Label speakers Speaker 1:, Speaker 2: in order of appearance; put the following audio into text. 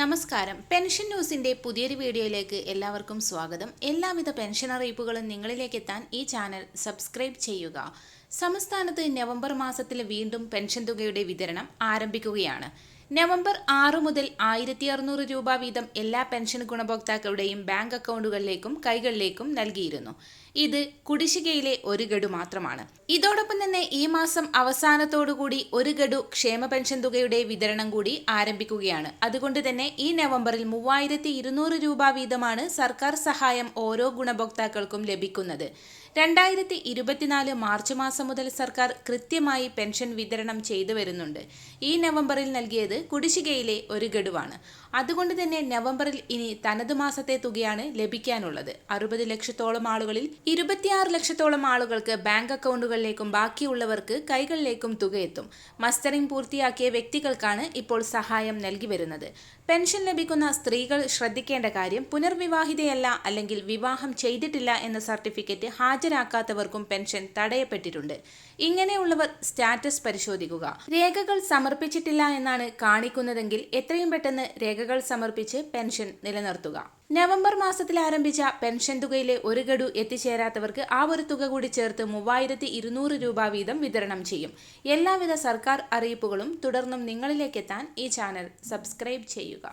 Speaker 1: നമസ്കാരം. പെൻഷൻ ന്യൂസിന്റെ പുതിയൊരു വീഡിയോയിലേക്ക് എല്ലാവർക്കും സ്വാഗതം. എല്ലാവിധ പെൻഷൻ അറിയിപ്പുകളും നിങ്ങളിലേക്ക് എത്താൻ ഈ ചാനൽ സബ്സ്ക്രൈബ് ചെയ്യുക. സംസ്ഥാനത്ത് നവംബർ മാസത്തിൽ വീണ്ടും പെൻഷൻ തുകയുടെ വിതരണം ആരംഭിക്കുകയാണ്. നവംബർ ആറ് മുതൽ ആയിരത്തി അറുന്നൂറ് രൂപ വീതം എല്ലാ പെൻഷൻ ഗുണഭോക്താക്കളുടെയും ബാങ്ക് അക്കൗണ്ടുകളിലേക്കും കൈകളിലേക്കും നൽകിയിരുന്നു. ഇത് കുടിശ്ശികയിലെ ഒരു ഗഡു മാത്രമാണ്. ഇതോടൊപ്പം തന്നെ ഈ മാസം അവസാനത്തോടുകൂടി ഒരു ഗഡു ക്ഷേമ പെൻഷൻ തുകയുടെ വിതരണം കൂടി ആരംഭിക്കുകയാണ്. അതുകൊണ്ട് തന്നെ ഈ നവംബറിൽ മൂവായിരത്തി ഇരുന്നൂറ് രൂപ വീതമാണ് സർക്കാർ സഹായം ഓരോ ഗുണഭോക്താക്കൾക്കും ലഭിക്കുന്നത്. രണ്ടായിരത്തി ഇരുപത്തിനാല് മാർച്ച് മാസം മുതൽ സർക്കാർ കൃത്യമായി പെൻഷൻ വിതരണം ചെയ്തു വരുന്നുണ്ട്. ഈ നവംബറിൽ നൽകിയത് കുടിശ്ശികയിലെ ഒരു ഗഡുവാണ്. അതുകൊണ്ട് തന്നെ നവംബറിൽ ഇനി തനത് മാസത്തെ തുകയാണ് ലഭിക്കാനുള്ളത്. അറുപത് ലക്ഷത്തോളം ആളുകളിൽ ഇരുപത്തിയാറ് ലക്ഷത്തോളം ആളുകൾക്ക് ബാങ്ക് അക്കൗണ്ടുകളിലേക്കും ബാക്കിയുള്ളവർക്ക് കൈകളിലേക്കും തുക എത്തും മസ്റ്ററിംഗ് പൂർത്തിയാക്കിയ വ്യക്തികൾക്കാണ് ഇപ്പോൾ സഹായം നൽകി വരുന്നത്. പെൻഷൻ ലഭിക്കുന്ന സ്ത്രീകൾ ശ്രദ്ധിക്കേണ്ട കാര്യം പുനർവിവാഹിതയല്ല അല്ലെങ്കിൽ വിവാഹം ചെയ്തിട്ടില്ല എന്ന സർട്ടിഫിക്കറ്റ് ഹാജരാക്കാത്തവർക്കും പെൻഷൻ തടയപ്പെട്ടിട്ടുണ്ട്. ഇങ്ങനെയുള്ളവർ സ്റ്റാറ്റസ് പരിശോധിക്കുക. രേഖകൾ സമർപ്പിച്ചിട്ടില്ല എന്നാണ് കാണിക്കുന്നതെങ്കിൽ എത്രയും പെട്ടെന്ന് രേഖകൾ സമർപ്പിച്ച് പെൻഷൻ നിലനിർത്തുക. നവംബർ മാസത്തിൽ ആരംഭിച്ച പെൻഷൻ തുകയിലെ ഒരു ഗഡു എത്തിച്ചേരാത്തവർക്ക് ആ ഒരു തുക കൂടി ചേർത്ത് മൂവായിരത്തി ഇരുന്നൂറ് രൂപ വീതം വിതരണം ചെയ്യും. എല്ലാവിധ സർക്കാർ അറിയിപ്പുകളും തുടർന്നും നിങ്ങളിലേക്കെത്താൻ ഈ ചാനൽ സബ്സ്ക്രൈബ് ചെയ്യുക.